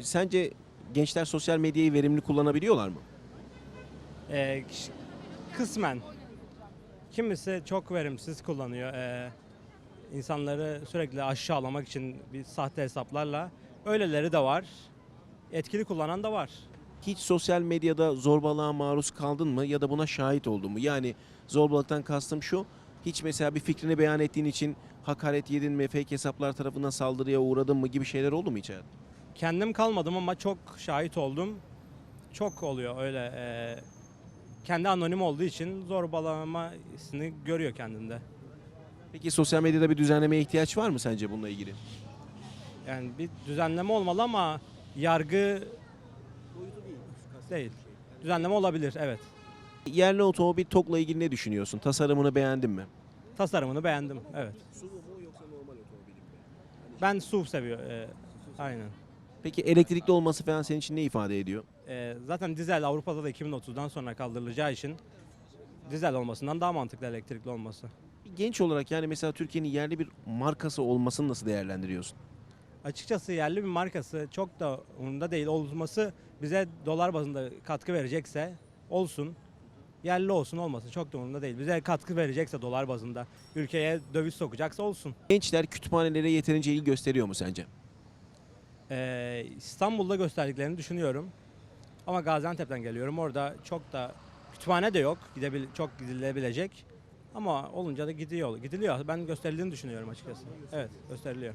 Sence gençler sosyal medyayı verimli kullanabiliyorlar mı? Ee, kısmen. Kimisi çok verimsiz kullanıyor. Ee, insanları sürekli aşağılamak için bir sahte hesaplarla. Öyleleri de var. Etkili kullanan da var. Hiç sosyal medyada zorbalığa maruz kaldın mı ya da buna şahit oldun mu? Yani zorbalıktan kastım şu. Hiç mesela bir fikrini beyan ettiğin için hakaret yedin mi, fake hesaplar tarafından saldırıya uğradın mı gibi şeyler oldu mu hiç hayatında? Kendim kalmadım ama çok şahit oldum. Çok oluyor öyle. ee, kendi anonim olduğu için zorbalamasını görüyor kendinde. Peki sosyal medyada bir düzenlemeye ihtiyaç var mı sence bununla ilgili? Yani bir düzenleme olmalı ama yargı değil. Düzenleme olabilir evet. Yerli otomobil TOG'la ilgili ne düşünüyorsun? Tasarımını beğendin mi? Tasarımını beğendim evet. Ben SUV seviyor. e, aynen. Peki elektrikli olması falan senin için ne ifade ediyor? E, zaten dizel Avrupa'da da 2030'dan sonra kaldırılacağı için dizel olmasından daha mantıklı elektrikli olması. Genç olarak yani mesela Türkiye'nin yerli bir markası olmasını nasıl değerlendiriyorsun? Açıkçası yerli bir markası çok da umurumda değil olması bize dolar bazında katkı verecekse olsun. Yerli olsun olmasın çok da umurumda değil. Bize katkı verecekse dolar bazında ülkeye döviz sokacaksa olsun. Gençler kütüphanelere yeterince ilgi gösteriyor mu sence? Ee, İstanbul'da gösterdiklerini düşünüyorum. Ama Gaziantep'ten geliyorum. Orada çok da kütüphane de yok. Gidebil çok gidilebilecek. Ama olunca da gidiyor. Gidiliyor. Ben gösterildiğini düşünüyorum açıkçası. Evet, gösteriliyor.